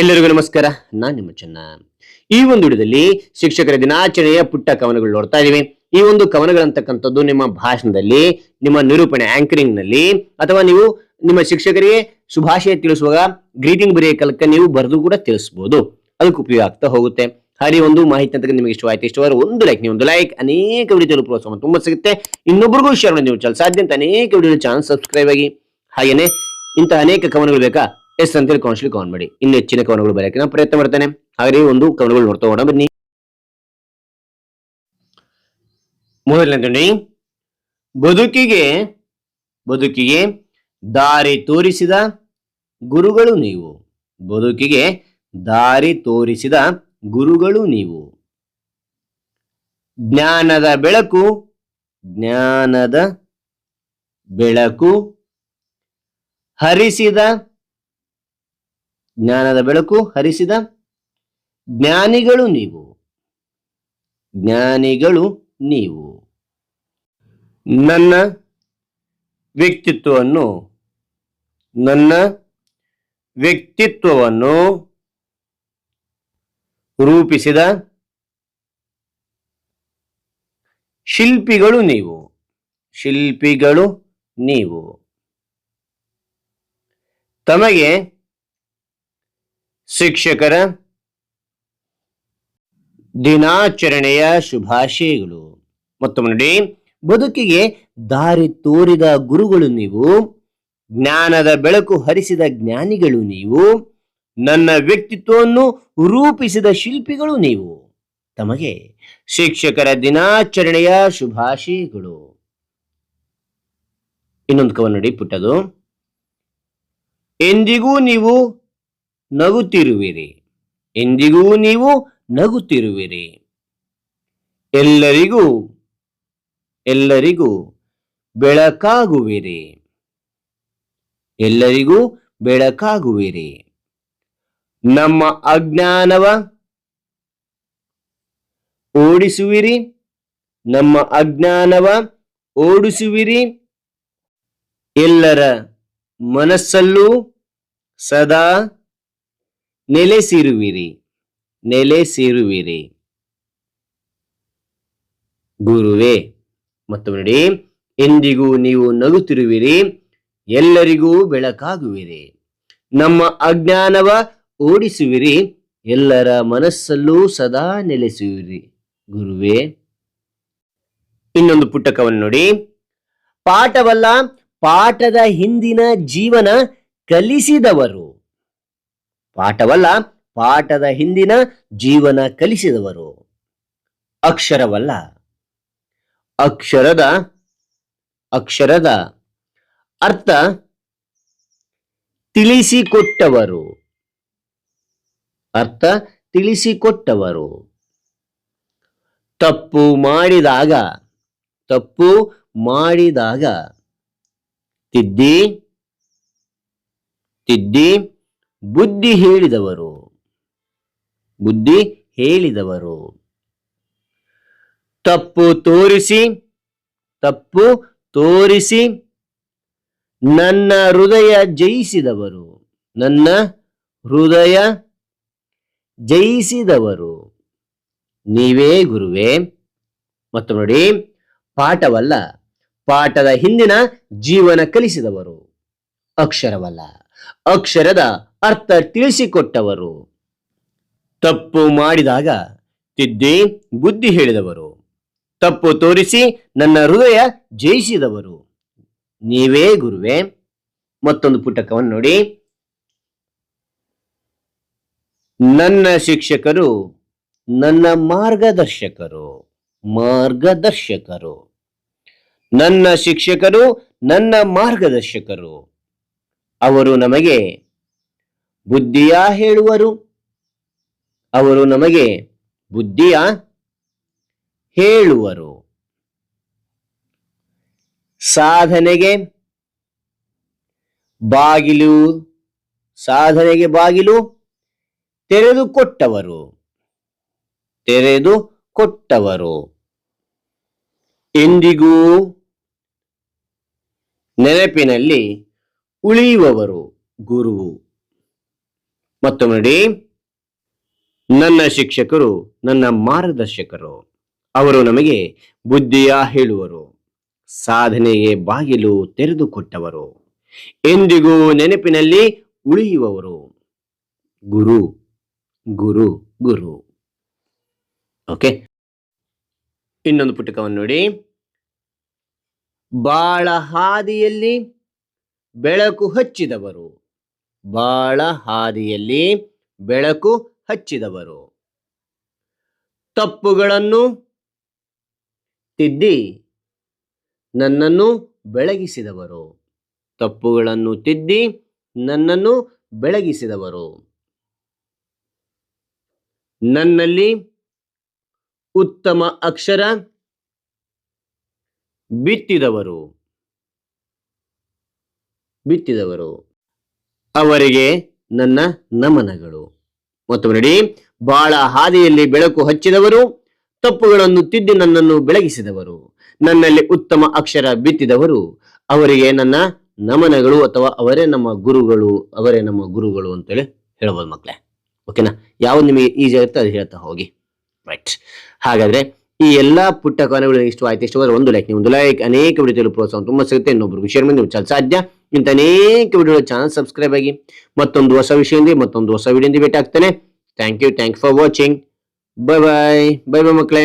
ಎಲ್ಲರಿಗೂ ನಮಸ್ಕಾರ, ನಾನ್ ನಿಮ್ಮ ಚೆನ್ನ. ಈ ಒಂದು ವಿಡಿಯೋದಲ್ಲಿ ಶಿಕ್ಷಕರ ದಿನಾಚರಣೆಯ ಪುಟ್ಟ ಕವನಗಳು ನೋಡ್ತಾ ಇದೀವಿ ಈ ಒಂದು ಕವನಗಳಂತಕ್ಕಂಥದ್ದು ನಿಮ್ಮ ಭಾಷಣದಲ್ಲಿ, ನಿಮ್ಮ ನಿರೂಪಣೆ ಆಂಕರಿಂಗ್ನಲ್ಲಿ ಅಥವಾ ನೀವು ನಿಮ್ಮ ಶಿಕ್ಷಕರಿಗೆ ಶುಭಾಶಯ ತಿಳಿಸುವಾಗ ಗ್ರೀಟಿಂಗ್ ಬರೆಯ ಕಲಕ ನೀವು ಬರೆದು ಕೂಡ ತಿಳಿಸಬಹುದು ಅದಕ್ಕೆ ಉಪಯೋಗ ಆಗ್ತಾ ಹೋಗುತ್ತೆ. ಹಾಗೆ ಒಂದು ಮಾಹಿತಿ ಅಂತ ನಿಮಗೆ ಇಷ್ಟವಾಯ್ತು ಇಷ್ಟವಾದ ಒಂದು ಲೈಕ್ ನೀವು ಒಂದು ಲೈಕ್ ಅನೇಕ ವಿಡಿಯೋ ಪ್ರೋತ್ಸಾಹ ತುಂಬ ಸಿಗುತ್ತೆ. ಇನ್ನೊಬ್ಬರಿಗೂ ಶೇರ್ ಮಾಡಿ ನೀವು ಸಾಧ್ಯ ಅಂತ ಅನೇಕ ವಿಡಿಯೋ ಚಾನಲ್ ಸಬ್ಸ್ಕ್ರೈಬ್ ಆಗಿ. ಹಾಗೇನೆ ಇಂತಹ ಅನೇಕ ಕವನಗಳು ಬೇಕಾ? ಎಸ್ ಅಂತೇಳಿ ಕೌನ್ಸಿಲ್ ಕಾನ್ ಮಾಡಿ. ಇನ್ನು ಹೆಚ್ಚಿನ ಕವನಗಳು ಬರೆಯಕ್ಕೆ ನಾನು ಪ್ರಯತ್ನ ಮಾಡ್ತೇನೆ. ಹಾಗೆ ಒಂದು ಕವನಗಳು ನೋಡ್ತಾ ಹೋಗೋಣ. ಬನ್ನಿ. ಮೊದಲನೇ ಬದುಕಿಗೆ ಬದುಕಿಗೆ ದಾರಿ ತೋರಿಸಿದ ಗುರುಗಳು ನೀವು. ಬದುಕಿಗೆ ದಾರಿ ತೋರಿಸಿದ ಗುರುಗಳು ನೀವು. ಜ್ಞಾನದ ಬೆಳಕು ಜ್ಞಾನದ ಬೆಳಕು ಹರಿಸಿದ ಜ್ಞಾನದ ಬೆಳಕು ಹರಿಸಿದ ಜ್ಞಾನಿಗಳು ನೀವು. ಜ್ಞಾನಿಗಳು ನೀವು. ನನ್ನ ವ್ಯಕ್ತಿತ್ವವನ್ನು ನನ್ನ ವ್ಯಕ್ತಿತ್ವವನ್ನು ರೂಪಿಸಿದ ಶಿಲ್ಪಿಗಳು ನೀವು. ಶಿಲ್ಪಿಗಳು ನೀವು. ತಮಗೆ ಶಿಕ್ಷಕರ ದಿನಾಚರಣೆಯ ಶುಭಾಶಯಗಳು. ಮತ್ತೊಮ್ಮೆ ನೋಡಿ ಬದುಕಿಗೆ ದಾರಿ ತೋರಿದ ಗುರುಗಳು ನೀವು, ಜ್ಞಾನದ ಬೆಳಕು ಹರಿಸಿದ ಜ್ಞಾನಿಗಳು ನೀವು, ನನ್ನ ವ್ಯಕ್ತಿತ್ವವನ್ನು ರೂಪಿಸಿದ ಶಿಲ್ಪಿಗಳು ನೀವು. ತಮಗೆ ಶಿಕ್ಷಕರ ದಿನಾಚರಣೆಯ ಶುಭಾಶಯಗಳು. ಇನ್ನೊಂದು ಕವನ ನೋಡಿ ಪುಟ್ಟದು. ಎಂದಿಗೂ ನೀವು ನಗುತ್ತಿರುವಿರಿ. ಎಂದಿಗೂ ನೀವು ನಗುತ್ತಿರುವಿರಿ. ಎಲ್ಲರಿಗೂ ಎಲ್ಲರಿಗೂ ಬೆಳಕಾಗುವಿರಿ. ಎಲ್ಲರಿಗೂ ಬೆಳಕಾಗುವಿರಿ. ನಮ್ಮ ಅಜ್ಞಾನವ, ಓಡಿಸುವಿರಿ. ನಮ್ಮ ಅಜ್ಞಾನವ, ಓಡಿಸುವಿರಿ. ಎಲ್ಲರ ಮನಸ್ಸಲ್ಲೂ ಸದಾ ನೆಲೆಸಿರುವಿರಿ ನೆಲೆಸಿರುವಿರಿ ಗುರುವೇ ಮತ್ತು ನೋಡಿ ಎಂದಿಗೂ ನೀವು ನಗುತ್ತಿರುವಿರಿ, ಎಲ್ಲರಿಗೂ ಬೆಳಕಾಗುವಿರಿ. ನಮ್ಮ ಅಜ್ಞಾನವ ಓಡಿಸುವಿರಿ, ಎಲ್ಲರ ಮನಸ್ಸಲ್ಲೂ ಸದಾ ನೆಲೆಸುವಿರಿ. ಗುರುವೇ, ಇನ್ನೊಂದು ಪುಟ್ಟಕವನ್ನು ನೋಡಿ. ಪಾಠವಲ್ಲ, ಪಾಠದ ಹಿಂದಿನ ಜೀವನ ಕಲಿಸಿದವರು. ಪಾಠವಲ್ಲ, ಪಾಠದ ಹಿಂದಿನ ಜೀವನ ಕಲಿಸಿದವರು. ಅಕ್ಷರವಲ್ಲ. ಅಕ್ಷರದ ಅಕ್ಷರದ ಅರ್ಥ ತಿಳಿಸಿಕೊಟ್ಟವರು. ಅರ್ಥ ತಿಳಿಸಿಕೊಟ್ಟವರು. ತಪ್ಪು ಮಾಡಿದಾಗ ತಪ್ಪು ಮಾಡಿದಾಗ ತಿದ್ದಿ ತಿದ್ದಿ ಬುದ್ಧಿ ಹೇಳಿದವರು. ಬುದ್ಧಿ ಹೇಳಿದವರು. ತಪ್ಪು ತೋರಿಸಿ ತಪ್ಪು ತೋರಿಸಿ ನನ್ನ ಹೃದಯ ಜಯಿಸಿದವರು. ನನ್ನ ಹೃದಯ ಜಯಿಸಿದವರು. ನೀವೇ ಗುರುವೇ. ಮತ್ತು ನೋಡಿ, ಪಾಠವಲ್ಲ, ಪಾಠದ ಹಿಂದಿನ ಜೀವನ ಕಲಿಸಿದವರು. ಅಕ್ಷರವಲ್ಲ, ಅಕ್ಷರದ ಅರ್ಥ ತಿಳಿಸಿಕೊಟ್ಟವರು. ತಪ್ಪು ಮಾಡಿದಾಗ ತಿದ್ದಿ, ಬುದ್ಧಿ ಹೇಳಿದವರು. ತಪ್ಪು ತೋರಿಸಿ ನನ್ನ ಹೃದಯ ಜಯಿಸಿದವರು. ನೀವೇ ಗುರುವೆ. ಮತ್ತೊಂದು ಪುಟಕವನ್ನು ನೋಡಿ. ನನ್ನ ಶಿಕ್ಷಕರು, ನನ್ನ ಮಾರ್ಗದರ್ಶಕರು ಮಾರ್ಗದರ್ಶಕರು. ನನ್ನ ಶಿಕ್ಷಕರು, ನನ್ನ ಮಾರ್ಗದರ್ಶಕರು. ಅವರು ನಮಗೆ ಬುದ್ಧಿಯ ಹೇಳುವರು? ಅವರು ನಮಗೆ ಬುದ್ಧಿಯ ಹೇಳುವರು. ಸಾಧನೆಗೆ ಬಾಗಿಲು ಸಾಧನೆಗೆ ಬಾಗಿಲು ತೆರೆದುಕೊಟ್ಟವರು ತೆರೆದು ಕೊಟ್ಟವರು. ಎಂದಿಗೂ ನೆನಪಿನಲ್ಲಿ ಉಳಿಯುವವರು ಗುರುವು. ಮತ್ತೊಮ್ಮೆ ನೋಡಿ ನನ್ನ ಶಿಕ್ಷಕರು, ನನ್ನ ಮಾರ್ಗದರ್ಶಕರು, ಅವರು ನಮಗೆ ಬುದ್ಧಿಯ ಹೇಳುವರು ಸಾಧನೆಗೆ ಬಾಗಿಲು ತೆರೆದುಕೊಟ್ಟವರು, ಎಂದಿಗೂ ನೆನಪಿನಲ್ಲಿ ಉಳಿಯುವವರು. ಗುರು ಗುರು ಗುರು. ಓಕೆ? ಇನ್ನೊಂದು ಪುಟಕವನ್ನು ನೋಡಿ. ಬಾಳ ಹಾದಿಯಲ್ಲಿ ಬೆಳಕು ಹಚ್ಚಿದವರು. ಬಾಳ ಹಾದಿಯಲ್ಲಿ ಬೆಳಕು ಹಚ್ಚಿದವರು. ತಪ್ಪುಗಳನ್ನು ತಿದ್ದಿ ನನ್ನನ್ನು ಬೆಳಗಿಸಿದವರು. ತಪ್ಪುಗಳನ್ನು ತಿದ್ದಿ ನನ್ನನ್ನು ಬೆಳಗಿಸಿದವರು. ನನ್ನಲ್ಲಿ ಉತ್ತಮ ಅಕ್ಷರ ಬಿತ್ತಿದವರು. ಬಿತ್ತಿದವರು. ಅವರಿಗೆ ನನ್ನ ನಮನಗಳು. ಮತ್ತು ನೋಡಿ, ಬಾಳ ಹಾದಿಯಲ್ಲಿ ಬೆಳಕು ಹಚ್ಚಿದವರು, ತಪ್ಪುಗಳನ್ನು ತಿದ್ದಿ ನನ್ನನ್ನು ಬೆಳಗಿಸಿದವರು, ನನ್ನಲ್ಲಿ ಉತ್ತಮ ಅಕ್ಷರ ಬಿತ್ತಿದವರು, ಅವರಿಗೆ ನನ್ನ ನಮನಗಳು ಅಥವಾ ಅವರೇ ನಮ್ಮ ಗುರುಗಳು, ಅವರೇ ನಮ್ಮ ಗುರುಗಳು ಅಂತೇಳಿ ಹೇಳ್ಬೋದು ಮಕ್ಕಳೇ. ಓಕೆನಾ ಯಾವ್ದು ನಿಮಗೆ ಈಜಿ ಆಗುತ್ತೆ ಅದು ಹೇಳ್ತಾ ಹೋಗಿ. ರೈಟ್ ಹಾಗಾದ್ರೆ ಈ ಎಲ್ಲಾ ಪುಟ್ಟ ಕಾರಣಗಳು ಇಷ್ಟವಾಯ್ತು, ಇಷ್ಟವಾದ್ರೆ ಒಂದು ಲೈಕ್ ನೀವು ಒಂದು ಲೈಕ್ ಅನೇಕ ವಿಡಿಯೋದಲ್ಲಿ ಪ್ರೋತ್ಸಾಹ ತುಂಬಾ ಸಿಗುತ್ತೆ. ಇನ್ನೊಬ್ಬರು ವಿಷಯ ಮೇಲೆ ನೀವು ಸಾಧ್ಯ ಇಂಥ ಅನೇಕ ವಿಡಿಯೋ ಚಾನಲ್ ಸಬ್ಸ್ಕ್ರೈಬ್ ಆಗಿ ಮತ್ತೊಂದು ಹೊಸ ವಿಷಯದಿಂದ ಮತ್ತೊಂದು ಹೊಸ ವಿಡಿಯೋದಿಂದ ಭೇಟಿ ಆಗ್ತಾನೆ thank you thank for watching bye bye bye bye ಮಕ್ಕಳೇ.